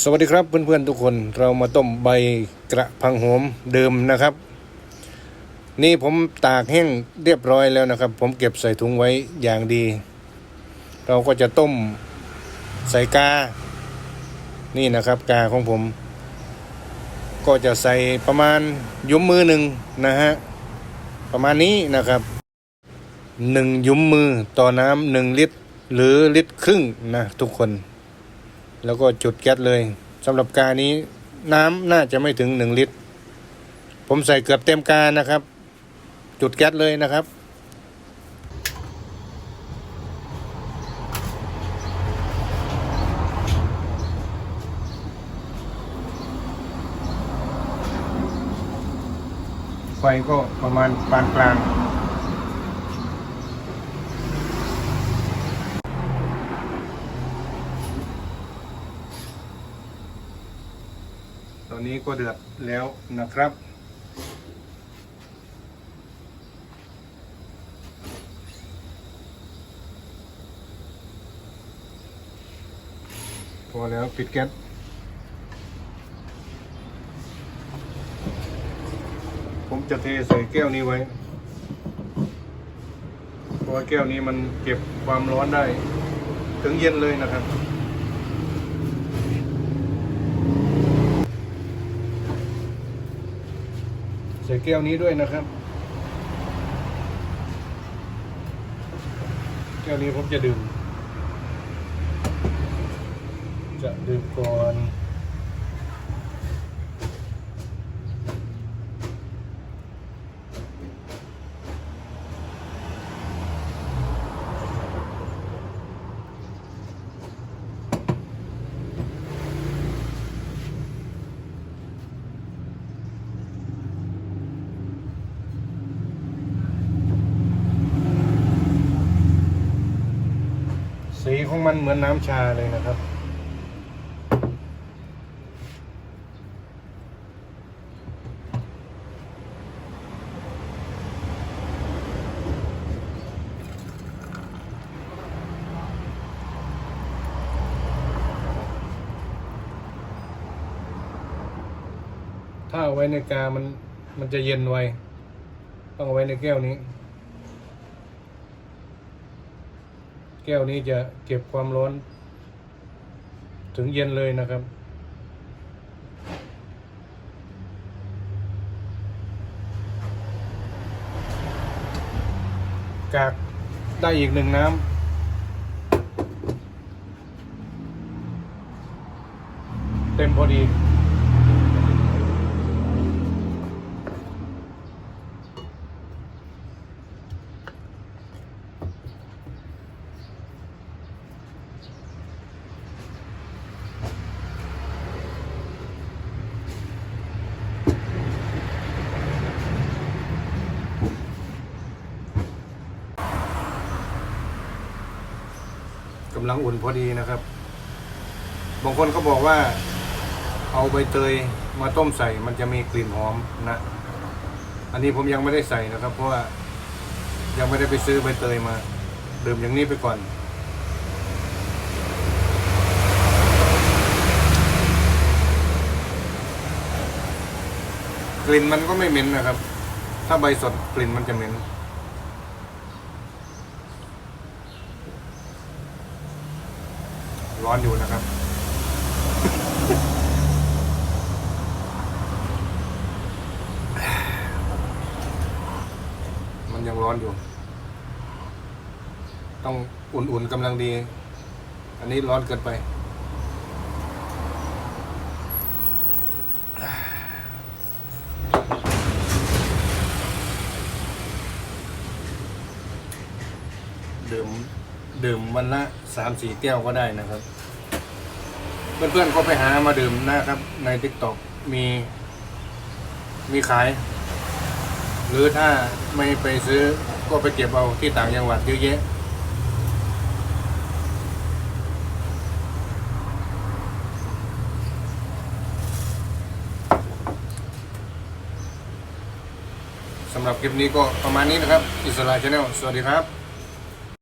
สวัสดีครับเพื่อนๆทุกคนเรามาต้มใบกระพังโหมเดิมนะครับ นี่ผมตากแห้งเรียบร้อยแล้วนะครับ ผมเก็บใส่ถุงไว้อย่างดี เราก็จะต้มใส่กา นี่นะครับกาของผม ก็จะใส่ประมาณยุ้มมือหนึ่งนะฮะประมาณนี้นะครับหนึ่งยุ้มมือต่อน้ำหนึ่งลิตร หรือลิตรครึ่งนะทุกคน แล้วก็จุดแก๊สเลยสำหรับกานี้น้ำน่าจะไม่ถึงหนึ่งลิตร ผมใส่เกือบเต็มกานะครับ จุดแก๊สเลยนะครับ ไฟก็ประมาณปานกลาง ตอนนี้ก็เดือดแล้วนะครับ พอแล้วปิดแก๊สผมจะเทใส่แก้วนี้ไว้เพราะว่าแก้วนี้มันเก็บความร้อนได้ ถึงเย็นเลยนะครับ ส่แก้วนี้ด้วยนะครับ แก้วนี้ผมจะดื่ม จะดื่มก่อน สี ของมันเหมือนน้ำชาเลยนะครับ ถ้าเอาไว้ในกามันมันจะเย็นไวต้องเอาไว้ในแก้วนี้ แก้วนี้จะเก็บความร้อน ถึงเย็นเลยนะครับ กากได้อีกหนึ่งน้ำเต็มพอดีำลังอุ่นพอดีนะครับ บางคนก็บอกว่า เอาใบเตยมาต้มใส่มันจะมีกลิ่นหอมนะ อันนี้ผมยังไม่ได้ใส่นะครับ เพราะว่ายังไม่ได้ไปซื้อใบเตยมาดื่มอย่างนี้ไปก่อน กลิ่นมันก็ไม่เหม็นนะครับ ถ้าใบสดกลิ่นมันจะเหม็น ร้อนอยู่นะครับ มันยังร้อนอยู่ ต้องอุ่นๆกำลังดี อันนี้ร้อนเกินไปดื่ม ดื่มวันละสามสี่แก้วก็ได้นะครับ เพื่อนๆก็ไปหามาดื่มนะครับ ใน t ิ k t o k มีมีขาย หรือถ้าไม่ไปซื้อก็ไปเก็บเอาที่ต่างจังหวัดเยอะแยะสำหรับคลิปนี้ก็ประมาณนี้นะครับ อิสระชาแนลสวัสดีครับ